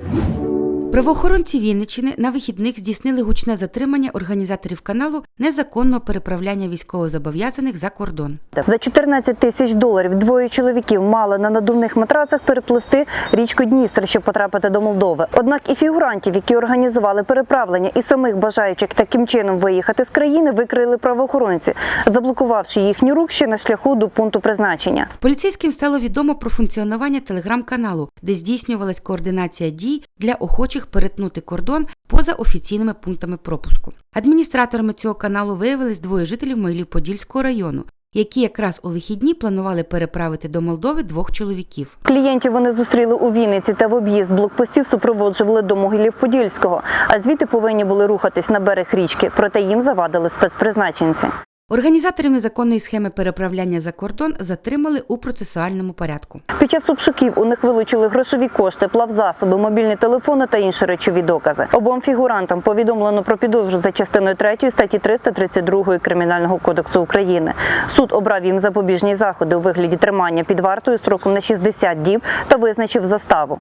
Thank you. Правоохоронці Вінниччини на вихідних здійснили гучне затримання організаторів каналу незаконного переправляння військовозобов'язаних за кордон. За 14 тисяч доларів двоє чоловіків мали на надувних матрацах переплисти річку Дністр, щоб потрапити до Молдови. Однак і фігурантів, які організували переправлення, і самих бажаючих таким чином виїхати з країни, викрили правоохоронці, заблокувавши їхню рук ще на шляху до пункту призначення. З поліцейським стало відомо про функціонування телеграм-каналу, де здійснювалась координація дій для охочих перетнути кордон поза офіційними пунктами пропуску. Адміністраторами цього каналу виявились двоє жителів Могилів-Подільського району, які якраз у вихідні планували переправити до Молдови двох чоловіків. Клієнтів вони зустріли у Вінниці та в об'їзд блокпостів супроводжували до Могилів-Подільського, а звідти повинні були рухатись на берег річки, проте їм завадили спецпризначенці. Організаторів незаконної схеми переправляння за кордон затримали у процесуальному порядку. Під час обшуків у них вилучили грошові кошти, плавзасоби, мобільні телефони та інші речові докази. Обом фігурантам повідомлено про підозру за частиною 3 статті 332 Кримінального кодексу України. Суд обрав їм запобіжні заходи у вигляді тримання під вартою строком на 60 діб та визначив заставу.